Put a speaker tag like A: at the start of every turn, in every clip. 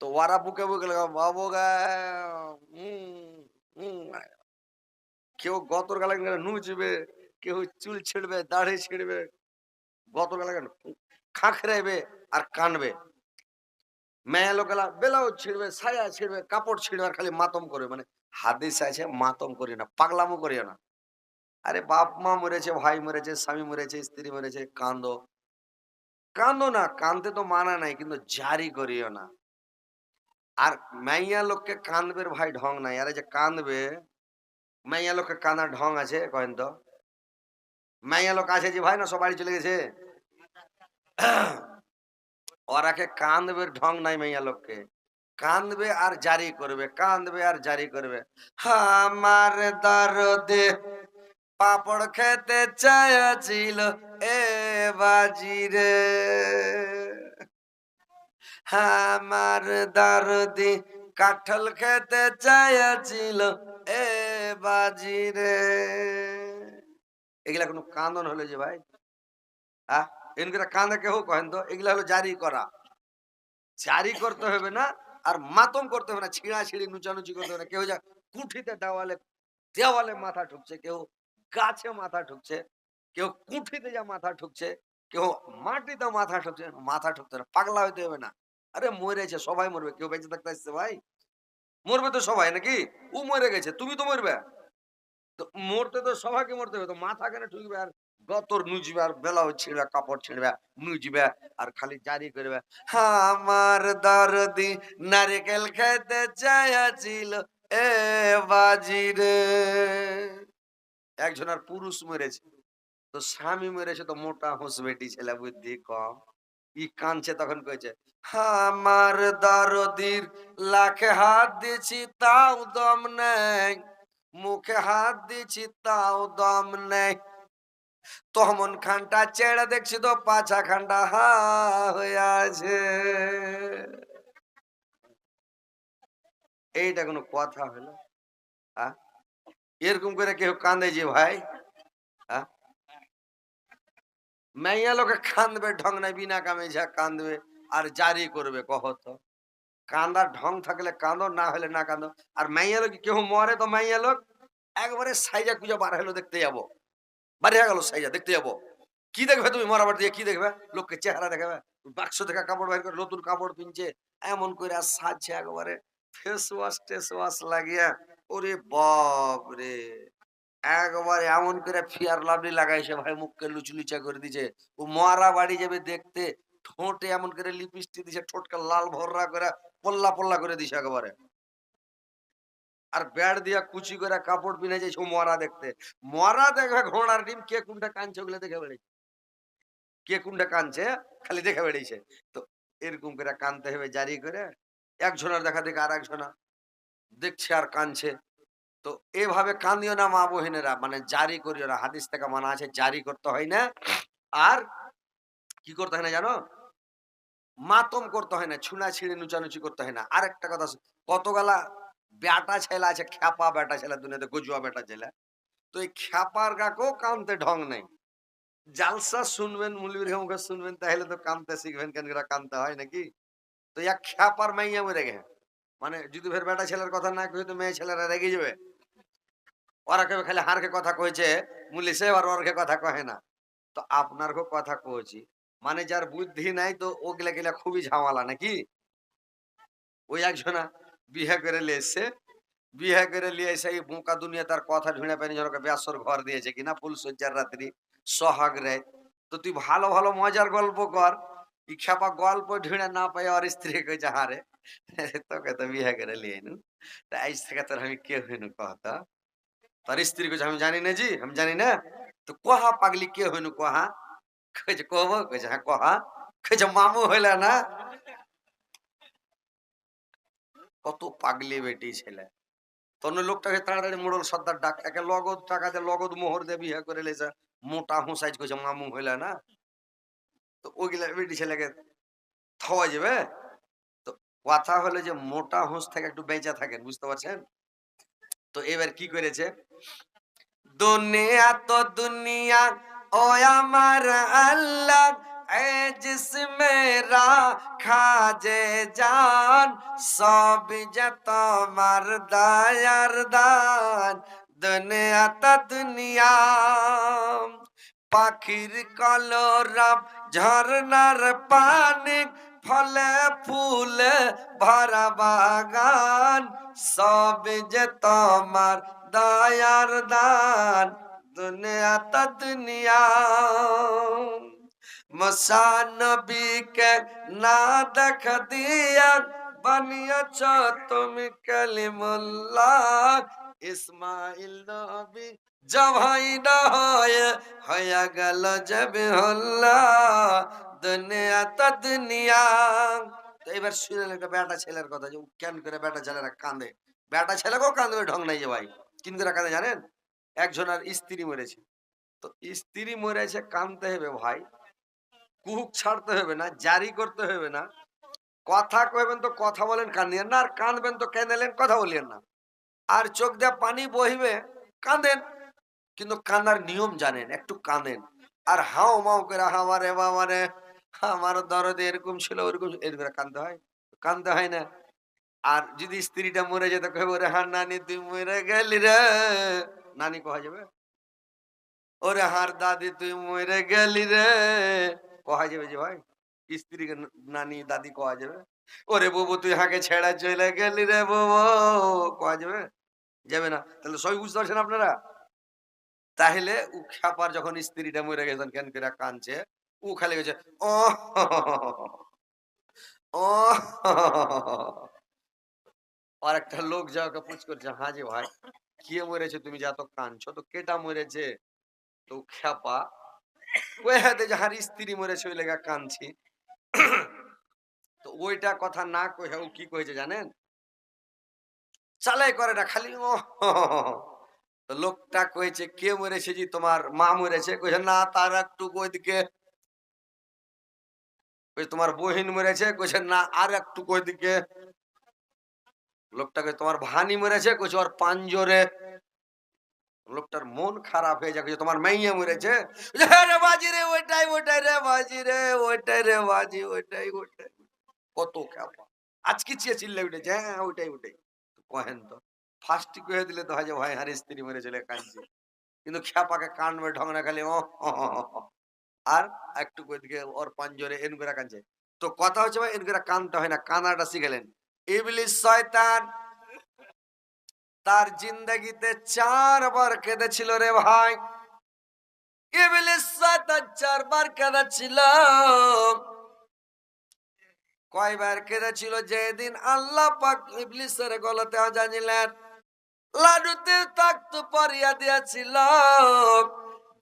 A: ওরা বুকে বুকে লাগা বাবু গা উম, উম, কেউ গতর গালা নুচবে কেউ চুল ছিড়বে দাড়ি ছিড়বে গতর গালা খাঁখরাইবে আর কানবে মেয়া লোকেলা বেলাও ছিড়বে ছায়া ছিড়বে কাপড় ছিড়বে আর খালি মাতম করবে মানে হাদিস আছে মাতম করি না পাগলামো করিও না আরে বাপ মা মরেছে ভাই মরেছে স্বামী মরেছে স্ত্রী মরেছে কান্দো কান্দো না কান্দতে তো মানা নাই কিন্তু জারি করিও না আর মাইয়া লোককে কান্দবে ভাই ঢং নাই। আরে যে কান্দবে মাইয়া লোককে কান্দার ঢং আছে কহেন তো? মাইয়া লোক আছে যে ভাই না সবাই চলে গেছে? ওরাকে কান্দবে ঢং নাই মাইয়া লোককে। কান্দবে আর জারি করবে কান্দবে আর জারি করবে। আমার দরদে পাপড় খেতে চাইছিল এ বাজিরে। আমার দরদি কাঠল খেতে চাইছিল এ বাজিরে এগুলা কোনো কান্দন হলো যে ভাই? আহ এনকে কান্দা কেউ কহেন তো? এগুলা হলো জারি করা। জারি করতে হবে না আর মাতম করতে হবে না ছিঁড়া ছিঁড়ি নুচানুচি করতে হবে না। কেউ যা কুঠিতে দেওয়ালে দেওয়ালে মাথা ঠুকছে কেউ গাছে মাথা ঠুকছে কেউ কুঠিতে যা মাথা ঠুকছে কেউ মাটিতে মাথা ঠুকছে, মাথা ঠুকতে না, পাগলা হইতে হবে না। আরে মরেছে সবাই মরবে। কেউ বেঁচে থাকতে আসছে ভাই? মরবে তো সবাই নাকি? ও মরে গেছে, তুমি তো মরবে। তো মরতে তো সবাইকে মরতে হবে, তো মাথা কেন ঠুকবে? আর গতর নুজবে আর বেলাও ছিঁড়বে কাপড় ছিঁড়বে নুজবে আর খালি জারি করবে। আমার দরদি নারকেল খেতে চাইছিল এ বাজিরে। একজন আর পুরুষ মেরেছে। তো স্বামী মেরেছে, তো মোটা হোস বেটি ছেলে, বুদ্ধি কম। ই কানছে তখন কয়েছে আমার দরদির লাখে হাত দিছি, তাও দম নেই, মুখে হাত দিছি, তাও দম নেই। তমন খানটা চেড়ে দেখছি তো, পাছা খানটা হা হয়ে আছে। এইটা কোনো কথা হলো? এরকম করে কেউ কান্দে যে ভাই? মাইয়া লোকে কান্দবে ঢং নাই, বিনা কামে যা কান্দবে আর জারি করবে কহত কান্দার ঢং থাকলে কাঁদো, না হলে না কাঁদো। আর মাইয়া লোক, কেউ মরে তো মাইয়া লোক, একবারে সাইজা কুজা বার হলো, দেখতে যাব। বাড়ি হয়ে গেল সাইজা, দেখতে যাব। কি দেখবে তুমি মরাবার দিয়ে কি দেখবে? লোককে চেহারা দেখাবে। বাক্স থেকে কাপড় বাইর করে নতুন কাপড় কিনছে এমন করে সাজছে একবারে। ফেস ওয়াশ টেস ওয়াশ লাগিয়া। ওরে বাপ রে একবারে এমন করে ফিয়ার লাভলি লাগাইছে ভাই, মুখকে লুচলুচা করে দিছে। ও মরা বাড়ি যাবে দেখতে, ঠোঁটে এমন করে লিপস্টিক দিছে, ঠোঁটকে লাল ভররা করে, পল্লা পল্লা করে দিছে একবারে। আর ব্যাট দিয়া কুচি করে কাপড় পিনে যাইছে মরা দেখতে। মরা দেখবে ঘোড়ার ডিম, কে কোনটা কানছে ওগুলো দেখে বেড়েছে কে কোনটা কানছে, খালি দেখে বেড়েছে তো এরকম করে কানতে হবে জারি করে। একজনের দেখা দেখে আর একজনা দেখছে আর কানছে। তো এভাবে কান্দিও না মা বহিনেরা মানে জারি করিও না। হাদিস থেকে মানা আছে, জারি করতে হয় না। আর কি করতে হয় না জানো? মাতম করতে হয় না, ছুনা ছিঁড়ে নুচানুচি করতে হয় না। আর একটা কথা কতগুলা বেটা ছেলে আছে, খ্যাপা বেটা ছেলে, দুনিয়াতে গজুয়া বেটা ছেলে। তো এই খ্যাপার গাকেও কানতে ঢং নেই। জালসা শুনবেন মুলির মুখে শুনবেন, তাহলে তো কানতে শিখবেন কেন কানতে হয় নাকি? তো ইয়া খ্যাপার মাইয়া মরে গে মানে যদি ফের বেটা ছেলের কথা না কই, তো মেয়ে ছেলেরা রেগে যাবে। ওরা কেউ খালি হারকে কথা কইছে, মুলি সে আর ওরকে কথা কহে না। তো আপনার কথা কইছি মানে যার বুদ্ধি নাই তো ওগুলা গেলা খুবই ঝামেলা, নাকি? ওই একজনা বিয়ে করে লিয়ে এসছে, বিয়ে করে লিয়ে এই বোকা দুনিয়া তার কথা ঢুঁড়ে পায়নি জনকে ব্যাসর ঘর দিয়েছে কিনা, ফুল সজ্জার রাত্রি, সোহাগ রে। তো তুই ভালো ভালো, মজার গল্প কর। ই খেপা গল্প ঢুঁড়ে না পাই আর স্ত্রী কইছে, হারে, তোকে তো বিয়ে করে লিয়ে নু তা আজ থেকে তোর আমি কে হইনু কহতা তার স্ত্রী কইছে আমি জানি না জি, আমি জানি না। তো কহা পাগলি কে হইনু কহা? কইছে, কহব? কইছে হ্যাঁ কহা? কইছে, মামু হইলা না? কত পাগলি বেটি ছেলে। তখন লোকটাকে তাড়াতাড়ি মোড়ল সর্দার ডাক, একে লগদ টাকাতে লগদ মোহর দিয়ে বিয়ে করে লেছে মোটা হুঁসাইজ কইছে, মামু হইলা না? তো ওইগুলা বেটি ছেলেকে থাওয়া যাবে। তো কথা হলো যে মোটা হুঁস থেকে একটু বেঁচে থাকেন, বুঝতে পারছেন? তো এবার কি করেছে? দুনিয়া তো দুনিয়া, ও আমার আল্লাহ সব দুনিয়া, পাখির কলরব, ঝর্ণার পানি, ফলে ফুলে ভরা বাগান। সব যে তোমার দয়ার দান, দুনিয়া তা দুনিয়া। মসানবীকে না দেখ দিয়া বানিয়েছ তুমি কালিমুল্লাহ। ইসমাইল নবী জবাই না হয়ে হয়ে গেল যাবে হল্লা দুনিয়া তা দুনিয়া। তো এবার শুনলেন একটা বেটা ছেলের কথা যে কেন করে বেটা ছেলেরা কাঁদে। বেটা ছেলেকেও কাঁদবে ঢং নাই যে ভাই। কিন করে কাঁদে জানেন? একজন আর স্ত্রী মরেছে। তো স্ত্রী মরেছে, কাঁদতে হবে ভাই। কুহুক ছাড়তে হবে না, জারি করতে হবে না। কথা কইবেন তো কথা বলেন, কান্দিয়েন না। আর কাঁদবেন তো কেঁদেলেন, কথা বলিয়েন না। আর চোখ দিয়ে পানি বহিবে, কাঁদেন। কিন্তু কান্দার নিয়ম জানেন, একটু কাঁদেন। আর হাও মাও করে আমারে বাবারে আমার দরদ এরকম ছিল, ওরকম এরকম কান্দতে হয়? কান্দতে হয় না। আর যদি স্ত্রীটা মরে যেত ওরে হার নানি, তুই মরে গেলি রে। নানি কহা যাবে? ওরে হার দাদি, তুই মরে গেলি রে। কহা যাবে যে ভাই। স্ত্রীকে ন- নানি, দাদি কহা যাবে। ওরে বাবু তুই হাঁকে ছেড়া চলে গেলি রে বাবু কহা যাবে? যাবে না। তাহলে সবই বুঝতে পারছেন আপনারা? তাহলে উ খ্যাপার যখন স্ত্রীটা মরে গেছেন কেন করে কাঁদছে? ও খালি গেছে ও আর একটা লোক যা ওকে পুছ করছে হ্যাঁ যে ভাই, কে মরেছে তুমি যা তো কাঁদছো তো কেটা মরেছে? তো খ্যাপা, ওই হাতে যাহার স্ত্রী মরেছে ওই লেগা কাঁদছি তো ওইটা কথা না কহে ও কি কয়েছে জানেন? চালাই করে না, খালি ও লোকটা কয়েছে, কে মরেছে জি তোমার মা মরেছে? কইছে না, তার একটু ওইদিকে কই তোমার বহিন মরেছে কইছে না আর একটু ওইদিকে। লোকটাকে তোমার ভানি মরেছে কইছে ওর পাঞ্জরে। লোকটার মন খারাপ হয়ে কইছে, তোমার মাইয়া মরেছে? হ্যাঁ রে বাজি রে ওইটাই ওইটাই রে বাজি রে ওইটাই রে বাজি ওইটাই ওইটাই। কত খ্যাপা আজকে চেয়ে চিল্লে উঠেছে হ্যাঁ ওইটাই ওইটাই। তো কহেন তো ফার্স্টই কয়ে দিলে তো হয় যে ভাই হার স্ত্রী মরে চলে কাঁদছে। কিন্তু খ্যাপাকে কানবে ঢং না খালি ও আর একটু দিকে, ওর পাঞ্জরে এন করে কাঁদছে। তো কথা হচ্ছে ভাই এন করে কানতে হয় না কানাটা শিখেলেন ইবলিস শয়তান তার জিন্দগিতে চারবার কেঁদেছিল রে ভাই। ইবলিস শয়তান চারবার কেঁদেছিল। কয়বার কেঁদেছিল যেদিন আল্লাহ পাক ইবলিসের গলাতে আজানিলেন লাডুতে তাক্ত পরিয়া দিয়েছিল।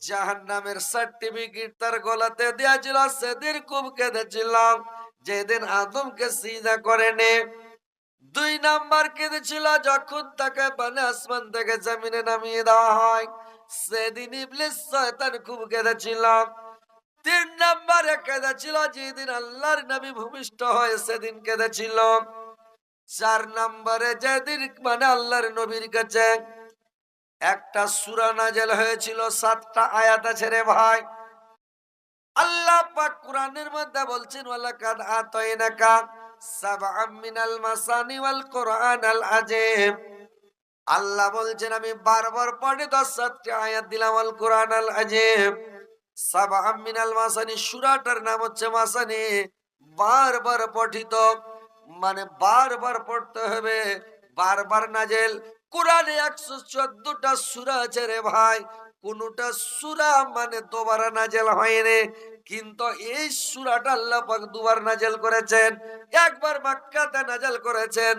A: জাহান নামের সার্টিফিকেট তার গলাতে দিয়েছিল, সেদিন খুব কেঁদেছিলাম। যেদিন আদমকে সিজা করেনি, দুই নাম্বার কেঁদেছিল, যখন তাকে মানে আসমান থেকে জমিনে নামিয়ে দেওয়া হয়। সেদিন ইবলিস শয়তান খুব কেঁদেছিল। তিন নাম্বারে কেঁদেছিল, যেদিন আল্লাহর নবী ভূমিষ্ঠ হয় সেদিন কেঁদেছিল। চার নম্বরে যেদিন মানে আল্লাহর নবীর কাছে একটা সুরা নাজেল হয়েছিল, সাতটা আয়াত আছে রে ভাই। আল্লাহ পাক কোরআনের মধ্যে বলছেন, ওয়ালাকাদ আতাইনাকা সাবআম মিনাল মাসানি ওয়াল কোরআনাল আযীম। আল্লাহ বলছেন, আমি বারবার পড়ে দশ সাতটা আয়াত দিলাম আল কোরআনাল আযীম। সাবআম মিনাল মাসানি, সূরাটার নাম হচ্ছে মাসানি। বারবার পঠিত মানে বারবার পড়তে হবে, বারবার নাজেল কোরআনে একশো চোদ্দটা সুরা আছে রে ভাই। কোনটা সুরা মানে দুবার নাজেল হয়নি। কিন্তু এই সুরাটা আল্লাহ পাক দুবার নাজেল করেছেন। একবার মক্কাতে নাজেল করেছেন,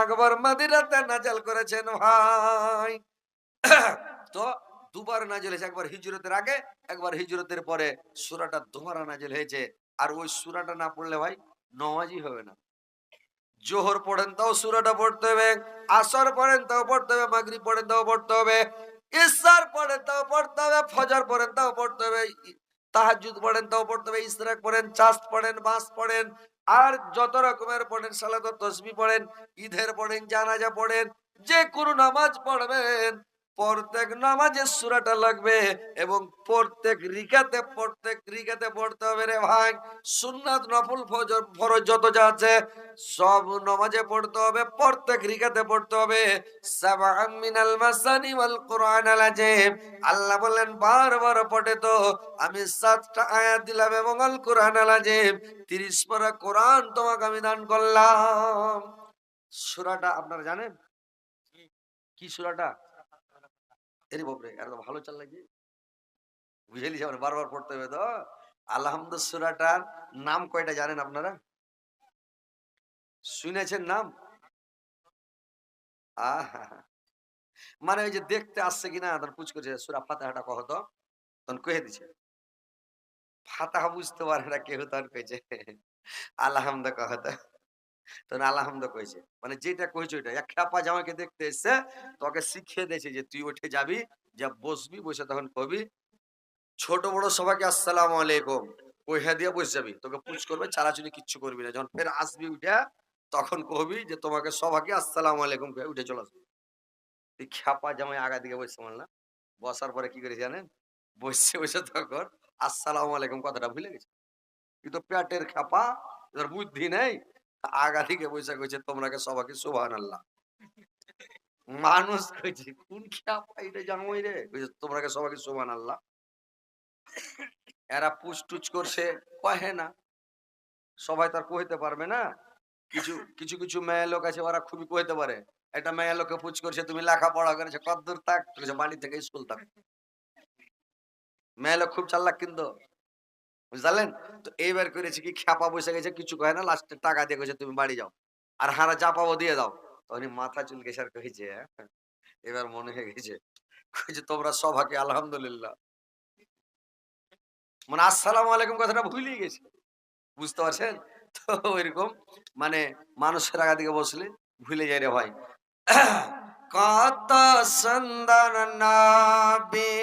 A: একবার মদিনাতে নাজেল করেছেন ভাই। তো দুবার নাজেল হয়েছে, একবার হিজরতের আগে, একবার হিজরতের পরে সুরাটা দুবার নাজেল হয়েছে। আর ওই সুরাটা না পড়লে ভাই নমাজই হবে না। জোহর পড়েন তাও সুরাটা পড়তে হবে, আসর পড়েন তাও পড়তে হবে মাগরি পড়েন তাও পড়তে হবে ইসার পড়েন তাও পড়তে হবে, ফজর পড়েন তাও পড়তে হবে তাহাজুদ পড়েন তাও পড়তে হবে ইসরাক পড়েন চাষ পড়েন বাঁশ পড়েন, আর যত রকমের পড়েন সালাদ তসবি পড়েন, ঈদের পড়েন, জানাজা পড়েন, যে কোনো নামাজ পড়বেন। প্রত্যেক নামাজে সুরাটা লাগবে এবং প্রত্যেক রিকাতে প্রত্যেক রিকাতে পড়তে হবে রে ভাই। সুন্নাত, নফল ফরজ যত যা আছে, সব নামাজে পড়তে হবে, প্রত্যেক রিকাতে পড়তে হবে। সাবআম মিনাল মাসানি ওয়াল কুরআনাল আযীম। আল্লাহ বললেন, বারবার পড়ে তো আমি সাতটা আয়াত দিলাম এবং আল কুরআনাল আযীম। 30 পারা কোরআন তোমাকে আমি দান করলাম। সূরাটা আপনারা জানেন? কি সূরাটা? এরে বাপরে এত ভালো চাল লাগছে বুঝে লিছি বারবার পড়তে হবে তো। আলহামদুল সুরাটার নাম কয়টা জানেন আপনারা? শুনেছেন নাম? আহা। মানে ওই যে দেখতে আসছে কিনা তখন পুচ করছে সুরা ফাতাহাটা কহ তো। তখন কয়ে দিছে। ফাতাহা বুঝতে পারে না কেউ, তখন কইছে আলহামদা কহ তো। তখন কইছে। মানে যেটা ওইটা। এক খ্যাপা জামাকে দেখতে এসছে, তোকে শিখিয়ে দিয়েছে যে তুই উঠে যাবি, যা বসবি, বসে তখন কবি, ছোট বড় সবাইকে আসসালাম আলাইকুম। কইহা দিয়ে বসে যাবি? তোকে করবে চালাচুলি কিচ্ছু করবি না। যখন ফের আসবি উঠে তখন কবি যে তোমাকে সবাইকে আসসালাম আলাইকুম উঠে চলে আসবি। তুই খ্যাপা জামাই আগা দিকে বসে মানলাম বসার পরে কি করে জানেন? বসে বসে তখন আসসালাম আলাইকুম কথাটা ভুলে গেছে। কিন্তু পেটের খ্যাপা বুদ্ধি নেই আগা দিকে বসে কইছে তোমরাকে সবাইকে সুবহান আল্লাহ মানুষ কইছে কোন খ্যাপা এটা জামাই রে? কইছে তোমরাকে সবাইকে সুবহান আল্লাহ এরা পুষ্টুচ করছে, কহে না। সবাই তার কইতে পারবে না। কিছু কিছু কিছু মেয়ে লোক আছে, ওরা খুবই কইতে পারে, একটা মেয়ে লোকে পুচ করছে, তুমি লেখাপড়া করেছে, কদ্দূর থাক বাড়ি থেকে স্কুল থাক। মেয়ে লোক খুব চাল্লাক কিন্তু। বুঝলেন তো এইবার করেছে কি খ্যাপা বসে গেছে কিছু কয় না লাস্টে টাকা দিয়ে তুমি বাড়ি যাও। আর হারা যা পাবো দিয়ে দাও। তখন মাথা স্যার কইছে হ্যাঁ, এবার মনে হয়ে গেছে কইছে তোমরা সবাকে আলহামদুলিল্লাহ। মানে আসসালাম আলাইকুম কথাটা ভুলিয়ে গেছে বুঝতে পারছেন? তো ওইরকম মানে মানুষের আগা দিকে বসলে ভুলে যায় রে ভাই। কত সুন্দর নবী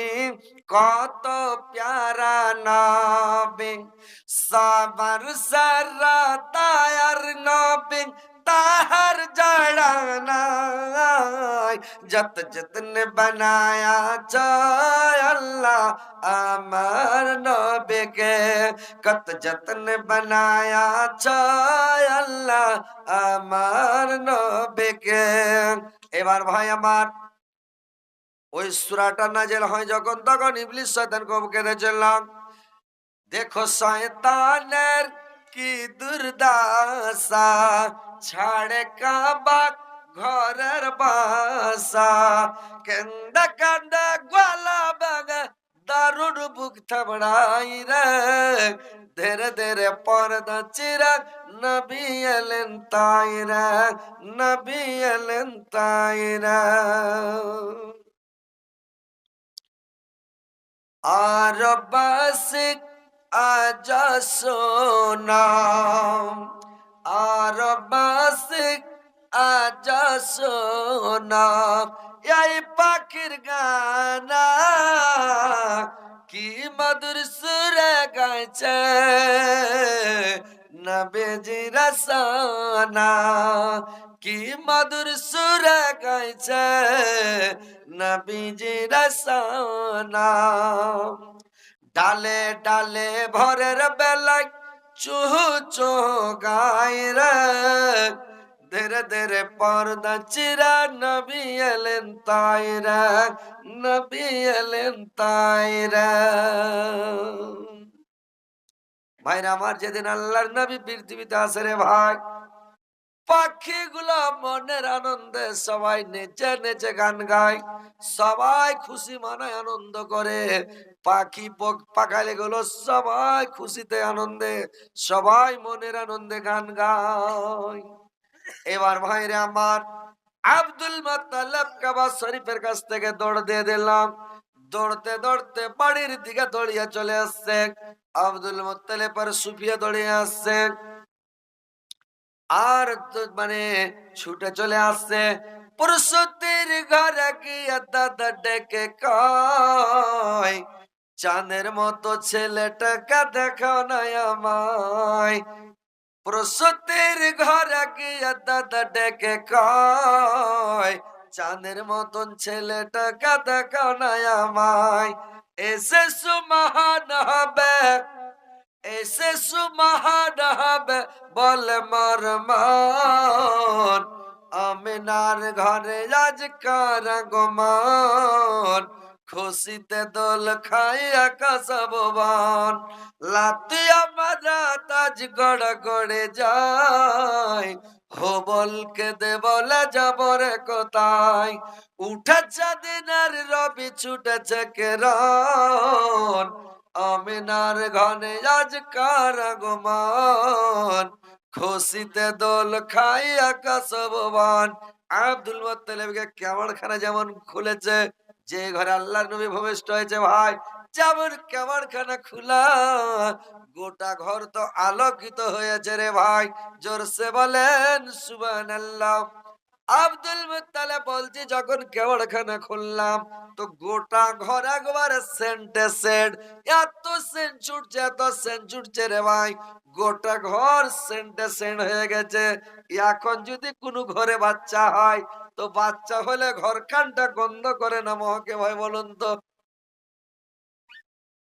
A: কত প্যারা নবী সবার সারা তায়ার নবী তাহার জড়া নাই যত যতন বানায়া চায় আল্লাহ আমার নবীকে কত যতন বানায়া চায় আল্লাহ আমার নবীকে এবার ভাই আমার, ওই সুরাটা নাজেল হয় যখন, তখন ইবলিশ শয়তান কব কেঁদে চললাম। দেখো শয়তানের কি দুর্দাসা ছাড়ে কাবা ঘরের বাসা, কেন্দা কান্দা গলা বাগা দারুণ বুক থামড়াই রে ধীরে ধীরে পর্দা চিরাগ নবী এলেন তাই রে নবী এলেন তাই রে আর বাসিক আজ সোনাম আর বাসিক আজ সোনাম এই পাখির গানা, কি মধুর সুরে গাইছে নবেজি রসানা, কি মধুর সুরে গাইছে নবীজি রসানা। ডালে ডালে ভরের বেলায় চুহু চুহ গায় রে ধীরে ধীরে পর্দা চিরা নবী এলেন তাই রে নবী এলেন তাই রে ভাইরা আমার যেদিন আল্লাহর নবী পৃথিবীতে আসে রে ভাই, পাখিগুলো মনের আনন্দে সবাই নেচে নেচে গান গায়, সবাই খুশি মানায় আনন্দ করে। পাখি পাখালে গুলো সবাই খুশিতে আনন্দে, সবাই মনের আনন্দে গান গায়। এবার ভাইরে আমার আব্দুল মাতালেব কাবা শরীফের কাছ থেকে দৌড় দিয়ে দিলাম। দৌড়তে দৌড়তে বাড়ির দিকে দৌড়িয়ে চলে আসছে। আব্দুল মোত্তালেবের সুফিয়া দৌড়িয়ে আসছে। আর মানে ছুটে চলে আসছে। পুরুষতির ঘরে গিয়ে দাদা ডেকে কয় চাঁদের মতো ছেলেটাকে দেখো না আমায়। প্রসূতির ঘরে গিয়ে দাদা ডেকে কয়, চাঁদের মতন ছেলেটাকে দেখাও না আমায়। এসে সুমহান হবে এসে সুমহান হবে বলে মর মন। আমিনার ঘরে আজ কার গমন খুশিতে দোল খাইয়া কাসববান লাতিয়া মারা তাজ গড় গড়ে যায়। হবলকে দে বলে যাবরে কোথায়? উঠেছে দিনের রবি, ছুটেছে কেরন আমিনার ঘনে আজ কার আগমন? খুশিতে দোল খাইয়া কাসববান আব্দুল মোত্তালেবকে কেমন খানা যেমন খুলেছে যে ঘরে আল্লাহর নবী ভূমিষ্ঠ হয়েছে ভাই যেমন কেমন খানা খোলা। গোটা ঘর তো আলোকিত হয়েছে রে ভাই, জোরসে বলেন, সুবহানাল্লাহ। আব্দুল মুত্তালে বলছি, যখন কেবড়খানা খুললাম, তো গোটা ঘর একবার সেন্টে সেন্ট। এত সেন্ট ছুটছে, এত সেন্ট ছুটছে রে ভাই, গোটা ঘর সেন্টে সেন্ট হয়ে গেছে। এখন যদি কোনো ঘরে বাচ্চা হয় তো বাচ্চা হলে ঘর কানটা গন্ধ করে না মহকে ভাই, বলুন তো।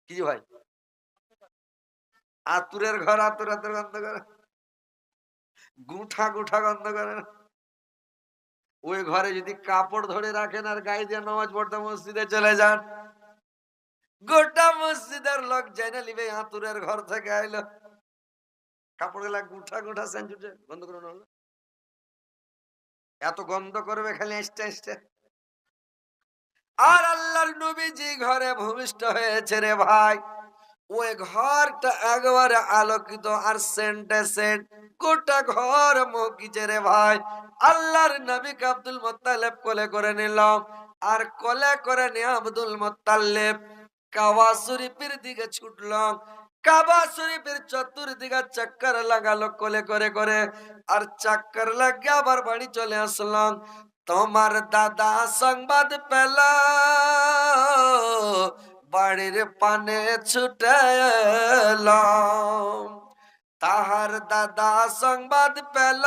A: কি ভাই? আতুরের ঘর আতুর আতুর গন্ধ করে। গুঠা গুঠা গন্ধ করে না। ওই ঘরে যদি কাপড় ধরে রাখেন আর গায়ে দিয়ে নামাজ পড়তে মসজিদে চলে যান। গোটা মসজিদের লোক জানা লিবে আতুরের ঘর থেকে আইলো। কাপড়গুলা গুঠা গুঠা সেঞ্চুটে বন্ধ করে এত গন্ধ করবে খালি এসতে এসতে আর আল্লাহর নবীজি ঘরে ভূমিষ্ঠ হয়েছে রে ভাই। ওই ঘরটা একবারে আলোকিত আর সেন্টে সেন্ট। গোটা ঘর মকিছে রে ভাই। আল্লাহর নবী আব্দুল মোত্তালেব কোলে করে নিলাম। আর কোলে করে নিয়ে আব্দুল মোত্তালেব কাবা শরীফের দিকে ছুটলাম। কাবা শরীফের চতুর্দিকে চক্কর লাগালো, কোলে করে করে। আর চক্কর লাগিয়ে আবার বাড়ি চলে আসলাম। তোমার দাদা সংবাদ পেলা। বাড়ির পানে ছুটে এলাম। তাহার দাদা সংবাদ পেল।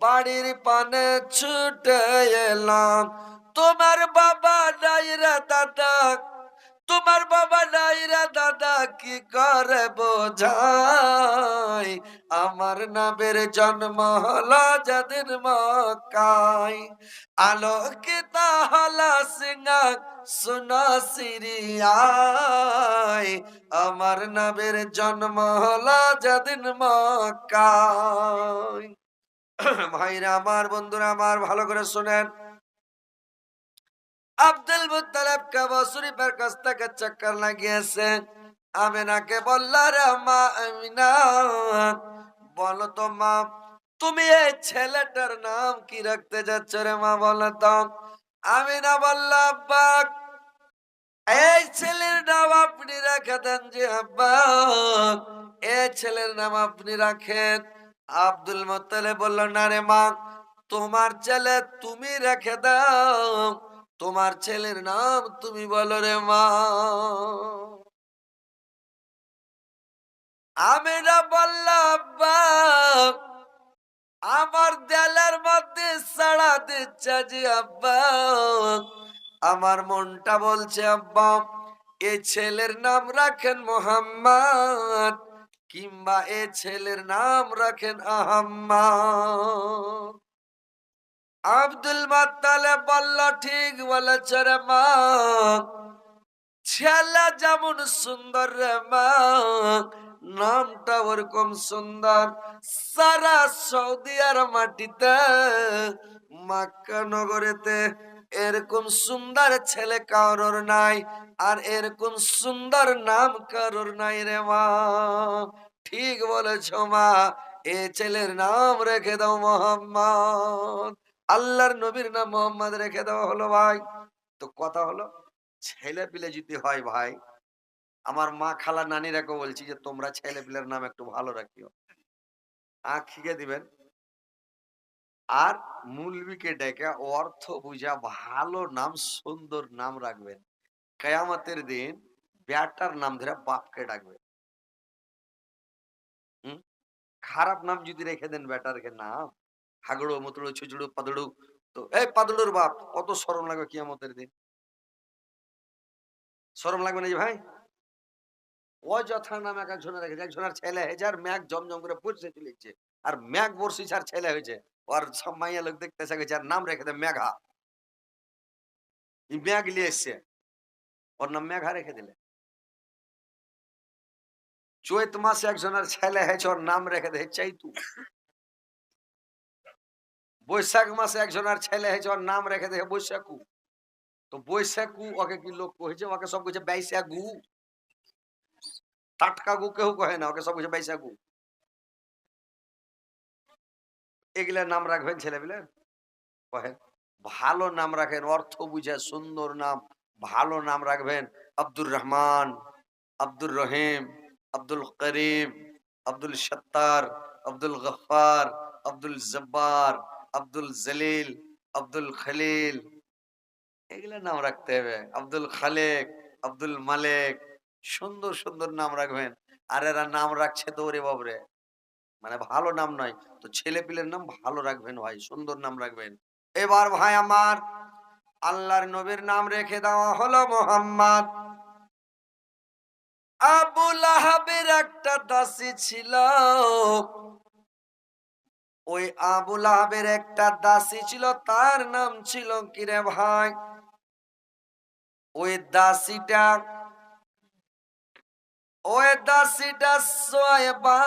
A: বাড়ির পানে ছুটে এলাম। তোমার বাবা নাই রে দাদা। তোমার বাবা নাই রে দাদা, কি করে বোঝাই? আমার নামের জন্ম হলো যেদিন মকাই আলোকিত হলো সিংহ সুনা সিরিয়াই আমার নামের জন্ম হলো যেদিন মক্কায়। ভাইরা, আমার বন্ধুরা, আমার ভালো করে শুনেন। আব্দুল মুত্তালিব কাবা শরীফের কাছ থেকে চক্কর লাগিয়েছে। আমিনাকে বলল রে মা আমিনা, বলো তো মা, তুমি এই ছেলেটার নাম কি রাখতে যাচ্ছ রে মা, বলো তো? আমিনা বলল, আব্বা, এই ছেলের নাম আপনি রাখে দেন যে আব্বা, এই ছেলের নাম আপনি রাখেন। আব্দুল মোত্তালে বলল, না রে মা, তোমার ছেলে তুমি রেখে দাও তোমার ছেলের নাম তুমি বলো রে মা। আমি না বললাম আমার দেলের মধ্যে সাড়া দিচ্ছে যে আব্বা। আমার মনটা বলছে, আব্বা, এ ছেলের নাম রাখেন মোহাম্মদ, কিংবা এ ছেলের নাম রাখেন আহম্মদ। আব্দুল মাত্তালে বলল, ঠিক বলেছ রে মা। ছেলে যেমন সুন্দর রে মা, নামটা ওরকম সুন্দর। সারা সৌদি আর মাটিতে, মাক্কা নগরেতে এরকম সুন্দর ছেলে কারোর নাই, আর এরকম সুন্দর নাম কারোর নাই রে মা। ঠিক বলেছ মা, এ ছেলের নাম রেখে দাও মোহাম্মদ। আল্লাহর নবীর নাম মোহাম্মদ রেখে দেওয়া হলো ভাই। তো কথা হলো, ছেলে পিলে যদি হয় ভাই, আমার মা খালা নানিরাকে বলছি যে, তোমরা ছেলে পিলের নাম একটু ভালো রাখিও। আঁখিকে দিবেন। আর মুলবিকে ডেকে অর্থ বুঝা ভালো নাম, সুন্দর নাম রাখবেন। কেয়ামতের দিন ব্যাটার নাম ধরে বাপকে ডাকবে হুম? খারাপ নাম যদি রেখে দেন ব্যাটারকে নাম হাগড়ো, মতড়ো, ছুচড়ো, পাদড়ো। তো, এই পাদুলুর বাপ, কত শরম লাগবে কিয়ামতের দিন। শরম লাগবে না যে ভাই? অযথা নাম এক একজনের রেখেছে একজনের ছেলে হয়েছে আর জমজম করে পড়ছে চলেছে আর ম্যাগ বর্ষিছে আর ছেলে হয়েছে। ওর সব মাইয়া লোক দেখতেছে গেছে আর নাম রেখে দেয় মেঘা ম্যাগ নিয়ে এসছে। ওর নাম মেঘা রেখে দিলে। চৈত মাসে একজনের ছেলে হয়েছে, ওর নাম রেখে দেয় চাইতু বৈশাখ মাসে একজনের ছেলে হয়েছে, ওর নাম রেখে দেয় বৈশাখু। তো বৈশাখু ওকে কি লোক কহেছে? ওকে সব কিছু বাইশাগু। টাটকা গু কেউ কহে না? ওকে সব কিছু বাইশাগু। এগুলা নাম রাখবেন ছেলেপিলে কহেন ভালো নাম রাখেন, অর্থ বুঝে, সুন্দর নাম। ভালো নাম রাখবেন আব্দুর রহমান, আব্দুর রহিম, আব্দুল করিম, আব্দুল সত্তার, আব্দুল গফার, আব্দুল জব্বার আব্দুল জলিল, আব্দুল খলিল এগুলা নাম রাখতে হবে। আব্দুল খালেক, আব্দুল মালেক, সুন্দর সুন্দর নাম রাখবেন। আর এরা নাম রাখছে ওরে বাবরে মানে ভালো নাম নয়। তো ছেলে পিলের নাম ভালো রাখবেন ভাই, সুন্দর নাম রাখবেন। এবার ভাই আমার আল্লাহর নবীর নাম রেখে দেওয়া হলো মোহাম্মদ। আবুল আহাবের একটা দাসী ছিল। ওই আবুল আহাবের একটা দাসী ছিল, তার নাম ছিল কিরে ভাই? ওই দাসীটা ওই দাসীটা সোয়েবা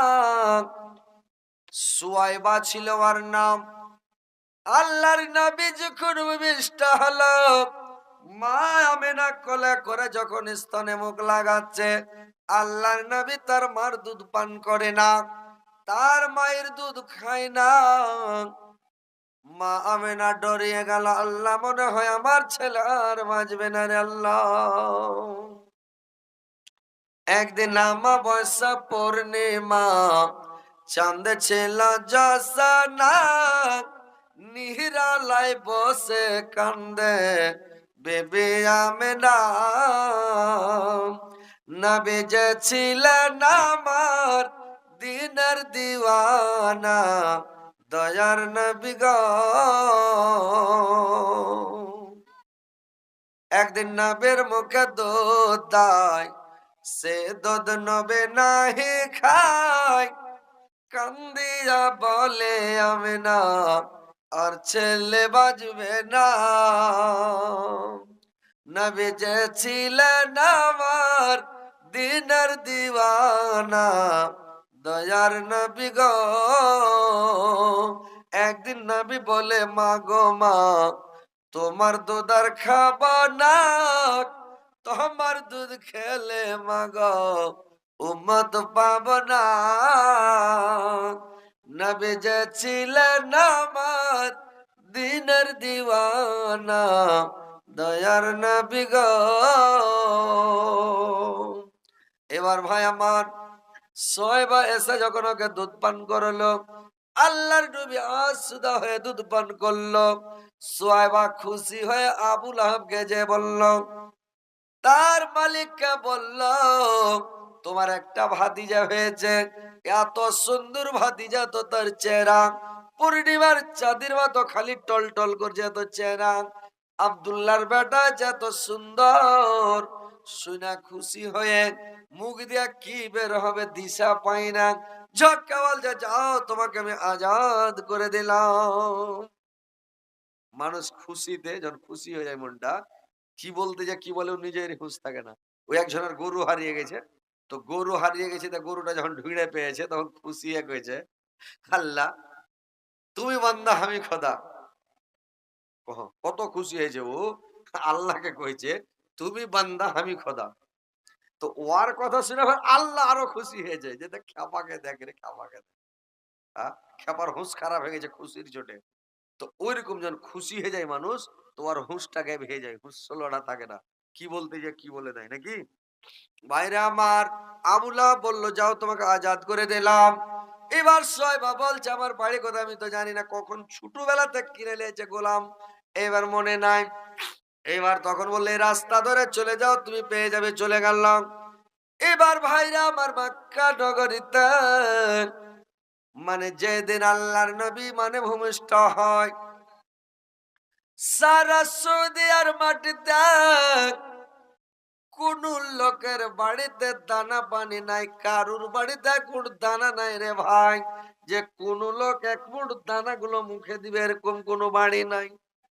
A: সোয়াইবা ছিল ওর নাম। আল্লাহর নবী যখন বিষ্ট হলো, মা আমেনা কোলে করে যখন স্তনে মুখ লাগাচ্ছে, আল্লাহর নবী তার মার দুধ পান করে না। তার মায়ের দুধ খায় না। মা আমেনা ডরিয়ে গেল, আল্লাহ, মনে হয় আমার ছেলে আর বাঁচবে না রে আল্লাহ। একদিন আমা বয়সা পূর্ণিমা, চাঁদ ছিল জসনা। নিহরালাই বসে কান্দে বেবি আমেনা। নবী যে ছিলেন আমার দিনের দিওয়ানা, দয়ার নবী গো। একদিন নবের মুখে দুধ দেয় সে দুধ নবে নাহি খায়। কান্দিয়া বলে, আমি না, আর ছেলে বাজবে না। নবী যে ছিলেন আমার দিনের দিওয়ানা দয়ার নবী গো। একদিন নবী বলে, মা গো মা, তোমার দুধ আর খাব না তোমার দুধ খেলে মা গো, উম্মত পাব না। নবী যে ছিলেন আমার দিনের দিওয়ানা, দয়ার নবী গো। এবার ভাই আমার সোয়েবা এসে যখন ওকে দুধ পান করল, আল্লাহর নবী আসুদা হয়ে দুধ পান করল। সোয়েবা খুশি হয়ে আবুল আহাবকে যে বলল, তার মালিককে বলল, তোমার একটা ভাতিজা হয়েছে, এত সুন্দর ভাতিজা তো তার চেহারা। পূর্ণিমার চাঁদের মতো খালি টল টল করছে এত চেহারা। আবদুল্লার বেটা যত সুন্দর শুনা খুশি হয়ে মুখ দিয়া কি বের হবে দিশা পাই না। ঝক্কা বলছে যাও, তোমাকে আমি আজাদ করে দিলাম। মানুষ খুশিতে যখন খুশি হয়ে যায় মনটা, কি বলতে যা কি বলে নিজের হুঁশ থাকে না। ওই একজনের গরু হারিয়ে গেছে, তো গরু হারিয়ে গেছে, তা গরুটা যখন ঢুঁড়ে পেয়েছে, তখন খুশি এক হয়েছে। আল্লাহ, তুমি বান্দা, আমি খোদা। কত খুশি হয়েছে ও। আল্লাহকে কইছে তুমি বান্দা, আমি খোদা। তো ওর কথা শুনে আল্লাহ আরও খুশি হয়ে যায় যে, দেখ, খেপাকে দেখ রে দেখ। হ্যাঁ? খেপার হুঁশ খারাপ হয়ে গেছে খুশির চোটে। তো ওইরকম যখন খুশি হয়ে যায় মানুষ তোমার হুঁশটা গায়েব হয়ে যায়। হুঁশ ষোলোটা থাকে না। কি বলতে যে কি বলে দেয় নাকি? বাইরে আমার আবুলা বলল, যাও, তোমাকে আজাদ করে দিলাম। এবার সয়বা বলছে, আমার বাড়ি কথা আমি তো জানি না, কখন ছোটবেলাতে কিনে নিয়েছে গোলাম? এবার মনে নাই। এবার তখন বললে রাস্তা ধরে চলে যাও, তুমি পেয়ে যাবে, চলে গেলাম। এবার ভাইরা আমার মাক্কা নগরীতে মানে যেদিন আল্লাহর নবী মানে ভূমিষ্ঠ হয়, সারা সৌদি আর মাটিতে কোন লোকের বাড়িতে দানা পানি নাই, কারুর বাড়িতে মুঠ দানা নাই রে ভাই। যে কোন লোক এক মুঠ দানা গুলো মুখে দিবে, এরকম কোন বাড়ি নাই।